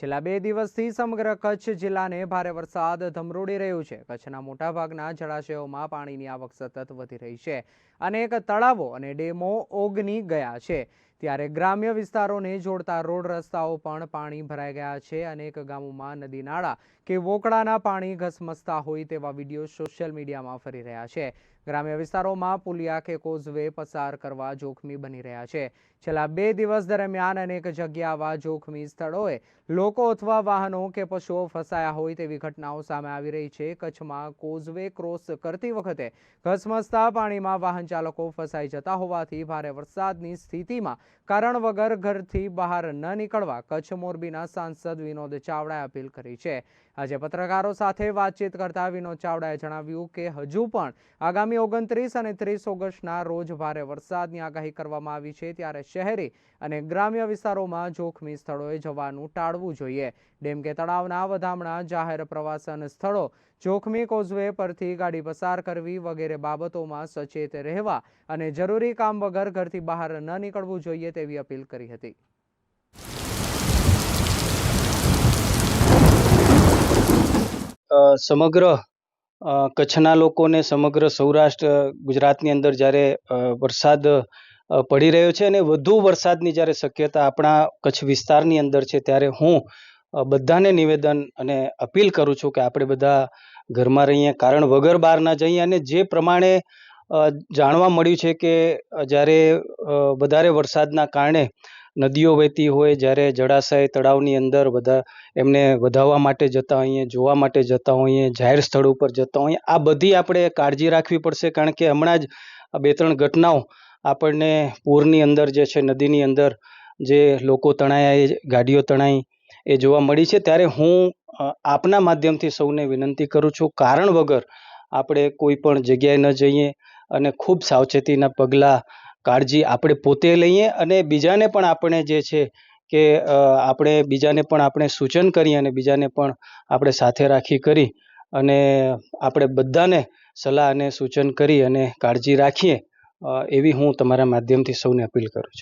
છેલ્લા બે દિવસથી સમગ્ર કચ્છ જિલ્લાને ભારે વરસાદ ધમરોડી રહ્યો છે. કચ્છના મોટાભાગના જળાશયોમાં પાણીની આવક સતત વધી રહી છે અનેક તળાવો અને ડેમો ઓગની ગયા છે. ત્યારે ગ્રામ્ય વિસ્તારોને જોડતા રોડ રસ્તાઓ પણ પાણી ભરાઈ ગયા છે અનેક ગામોમાં નદી નાળા કે વોકળાના પાણી ઘસમસતા હોય તેવા વીડિયો સોશિયલ મીડિયામાં ફરી રહ્યા છે. ગ્રામ્ય વિસ્તારોમાં પુલિયા કે કોઝવે પસાર કરવા જોખમી બની રહ્યા છે. છેલ્લા બે દિવસ દરમિયાન અનેક જગ્યા આવા જોખમી સ્થળોએ લોકો અથવા વાહનો કે પશુઓ ફસાયા હોય તેવી ઘટનાઓ સામે આવી રહી છે. કચ્છમાં કોઝવે ક્રોસ કરતી વખતે ઘસમસતા પાણીમાં વાહન ચાલકો ફસાઈ જતા હોવાથી ભારે વરસાદની સ્થિતિમાં કારણ વગર ઘરથી બહાર ન નીકળવા કચ્છ મોરબીના સાંસદ વિનોદ ચાવડાએ અપીલ કરી છે. આજે પત્રકારો સાથે વાતચીત કરતા વિનોદ ચાવડાએ જણાવ્યું કે હજુ પણ આગામી ઓગણત્રીસ અને ત્રીસ ઓગસ્ટના રોજ ભારે વરસાદની આગાહી કરવામાં આવી છે. ત્યારે શહેરી અને ગ્રામ્ય વિસ્તારોમાં જોખમી સ્થળોએ જવાનું ટાળવું જોઈએ. ડેમ કે તળાવના વધામણા, જાહેર પ્રવાસન સ્થળો, જોખમી કોઝવે પરથી ગાડી પસાર કરવી વગેરે બાબતોમાં સચેત રહેવા અને જરૂરી કામ વગર ઘરથી બહાર ન નીકળવું જોઈએ તેવી અપીલ કરી હતી. સમગ્ર કચ્છના લોકોને સમગ્ર સૌરાષ્ટ્ર, ગુજરાતની અંદર જ્યારે વરસાદ પડી રહ્યો છે અને વધુ વરસાદની જ્યારે શક્યતા આપણા કચ્છ વિસ્તારની અંદર છે ત્યારે હું બધાને નિવેદન અને અપીલ કરું છું કે આપણે બધા ઘરમાં રહીએ, કારણ વગર બહાર ના જઈએ અને જે પ્રમાણે જાણવા મળ્યું છે કે જ્યારે વધારે વરસાદના કારણે નદીઓ વહેતી હોય જ્યારે જળાશય તળાવની અંદર બધા એમને વધાવવા માટે જતા હોઈએ, જોવા માટે જતા હોઈએ, જાહેર સ્થળ ઉપર જતા હોઈએ, આ બધી આપણે કાળજી રાખવી પડશે કારણ કે હમણાં જ આ બે ત્રણ ઘટનાઓ આપણને પૂરની અંદર જે છે, નદીની અંદર જે લોકો તણાયા, એ ગાડીઓ તણાઈ, એ જોવા મળી છે. ત્યારે હું આપના માધ્યમથી સૌને વિનંતી કરું છું, કારણ વગર આપણે કોઈ પણ જગ્યાએ ન જઈએ અને ખૂબ સાવચેતીના પગલાં કાળજી આપણે પોતે લઈએ અને બીજાને પણ આપણે જે છે કે આપણે બીજાને પણ આપણે સૂચન કરીએ અને બીજાને પણ આપણે સાથે રાખી કરી અને આપણે બધાને સલાહ અને સૂચન કરી અને કાળજી રાખીએ એવી હું તમારા માધ્યમથી સૌને અપીલ કરું છું.